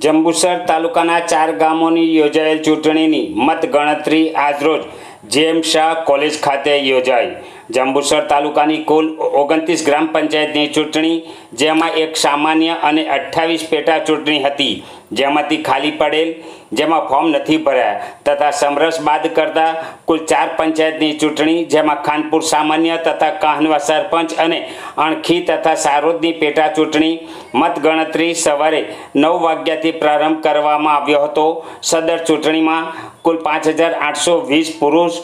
જંબુસર તાલુકાના ચાર ગામોની યોજાયેલ ચૂંટણીની મતગણતરી આજરોજ જેએમ શાહ કોલેજ ખાતે યોજાઈ. જંબુસર તાલુકાની કુલ ઓગણત્રીસ ગ્રામ પંચાયતની ચૂંટણી, જેમાં એક સામાન્ય અને અઠ્ઠાવીસ પેટા ચૂંટણી હતી. જેમાંથી ખાલી પડેલ, જેમાં ફોર્મ નથી ભર્યા, તથા સમરસ બાદ કરતા કુલ ચાર પંચાયતની ચૂંટણી, જેમાં ખાનપુર સામાન્ય તથા કાહનવા સરપંચ અને અણખી તથા સારોદની પેટા ચૂંટણી, મતગણતરી સવારે નવ વાગ્યાથી પ્રારંભ કરવામાં આવ્યો હતો. સદર ચૂંટણીમાં કુલ પાંચ હજાર આઠસો વીસ પુરુષ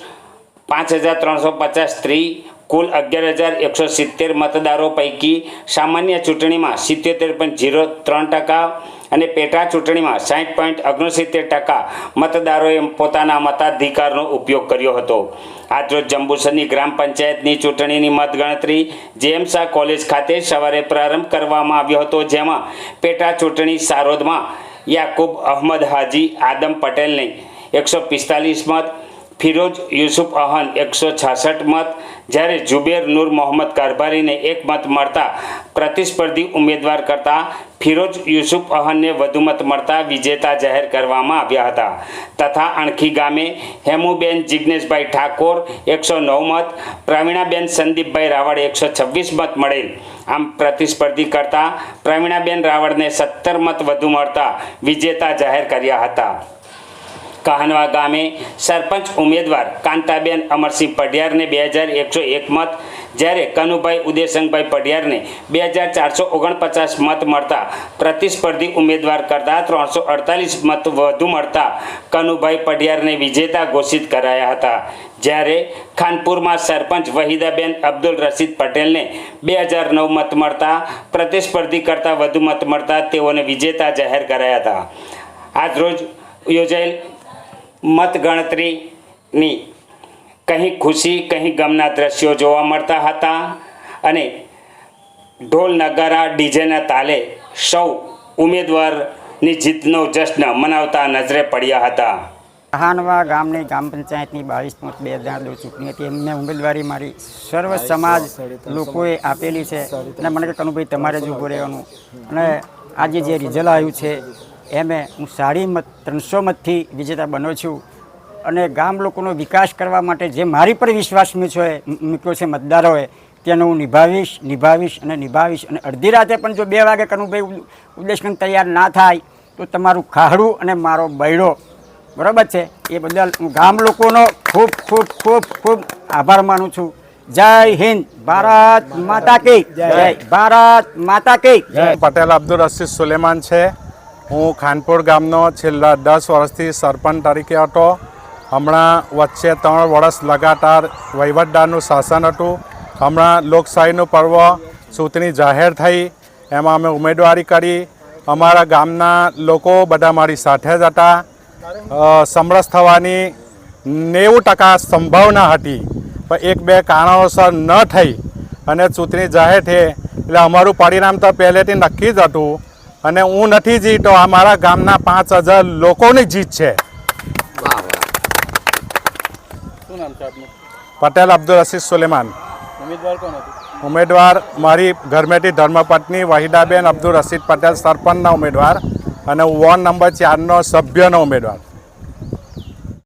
પાંચ હજાર ત્રણસો પચાસ સ્ત્રી કુલ અગિયાર હજાર એકસો સિત્તેર મતદારો પૈકી સામાન્ય ચૂંટણીમાં સિત્યોતેર પોઈન્ટ ઝીરો ત્રણ ટકા અને પેટા ચૂંટણીમાં સાઠ પોઈન્ટ ઓગણસિત્તેર ટકા મતદારોએ પોતાના મતાધિકારનો ઉપયોગ કર્યો હતો. આજરોજ જંબુસરની ગ્રામ પંચાયતની ચૂંટણીની મતગણતરી જેએમસા કોલેજ ખાતે સવારે પ્રારંભ કરવામાં આવ્યો હતો, જેમાં પેટા ચૂંટણી સારોદમાં યાકુબ અહમદ હાજી આદમ પટેલને એકસો પિસ્તાલીસ મત ફિરોજ યુસુફ અહન એકસો છાસઠ મત, જ્યારે જુબેર નૂર મોહમ્મદ કારભારીને એક મત મળતા પ્રતિસ્પર્ધી ઉમેદવાર કરતાં ફિરોજ યુસુફ અહનને વધુ મત મળતા વિજેતા જાહેર કરવામાં આવ્યા હતા. તથા અણખી ગામે હેમુબેન જિજ્ઞેશભાઈ ઠાકોર એકસો નવ મત, પ્રવીણાબેન સંદીપભાઈ રાવળ એકસો છવ્વીસ મત મળેલ. આમ પ્રતિસ્પર્ધી કરતાં પ્રવીણાબેન રાવળને સત્તર મત વધુ મળતા વિજેતા જાહેર કર્યા હતા. કાહનવા ગામે સરપંચ ઉમેદવાર કાંતાબેન અમરસિંહ પઢિયારને બે હજાર એકસો એક મત, જ્યારે કનુભાઈ ઉદયસંગભાઈ પઢિયારને બે હજાર ચારસો ઓગણપચાસ મત મળતા પ્રતિસ્પર્ધી ઉમેદવાર કરતાં ત્રણસો અડતાલીસ મત વધુ મળતા કનુભાઈ પઢિયારને વિજેતા ઘોષિત કરાયા હતા. જ્યારે ખાનપુરમાં સરપંચ વહીદાબેન અબ્દુલ રશીદ પટેલને બે હજાર નવ મત મળતા પ્રતિસ્પર્ધી કરતાં વધુ મત મળતા તેઓને વિજેતા જાહેર કરાયા હતા. આજરોજ યોજાયેલ મતગણતરીની કંઈ ખુશી કંઈ ગમના દ્રશ્યો જોવા મળતા હતા અને ઢોલ નગારા ડીજેના તાલે સૌ ઉમેદવારની જીતનો જશ્ન મનાવતા નજરે પડ્યા હતા. કહાનવા ગામની ગ્રામ પંચાયતની બાવીસ પોઈન્ટ બે હજાર દો ચૂંટણી હતી. એમને ઉમેદવારી મારી સર્વ સમાજ લોકોએ આપેલી છે. અને મને કે કનુભાઈ તમારે જ ઊભું રહેવાનું. અને આજે જે રિઝલ્ટ આવ્યું છે એમે હું સાડી મત ત્રણસો મતથી વિજેતા બન્યો છું. અને ગામ લોકોનો વિકાસ કરવા માટે જે મારી પર વિશ્વાસ મૂક્યો છે મૂક્યો છે મતદારોએ તેનો હું નિભાવીશ નિભાવીશ અને નિભાવીશ. અને અડધી રાતે પણ જો બે વાગે કનુભાઈ ઉદ્દેશકન તૈયાર ના થાય તો તમારું ખાહડું અને મારો બૈડો. બરાબર છે? એ બદલ હું ગામ લોકોનો ખૂબ ખૂબ ખૂબ ખૂબ આભાર માનું છું. જય હિન્દ ભારત માતા કી. જય ભારત માતા કી. પટેલ અબ્દુલ રશીદ સુલેમાન છે. હું ખાનપુર ગામનો છેલ્લા દસ વર્ષથી સરપંચ તરીકે હતો. હમણાં વચ્ચે ત્રણ વર્ષ લગાતાર વહીવટદારનું શાસન હતું. હમણાં લોકશાહીનું પર્વ ચૂંટણી જાહેર થઈ. એમાં અમે ઉમેદવારી કરી. અમારા ગામના લોકો બધા મારી સાથે જ હતા. સમરસ થવાની નેવું ટકા સંભાવના હતી. પણ એક બે કારણોસર ન થઈ અને ચૂંટણી જાહેર થઈ. એટલે અમારું પરિણામ તો પહેલેથી નક્કી જ હતું. અને હું નથી જીતો આ મારા ગામના પાંચ હજાર લોકોની જીત છે. પટેલ અબ્દુલ રશીદ સુલેમાન. ઉમેદવાર મારી ઘરમેટી ધર્મપત્ની વહીદાબેન અબ્દુલ રશીદ પટેલ સરપંચના ઉમેદવાર અને વોર્ડ નંબર ચારનો સભ્યનો ઉમેદવાર.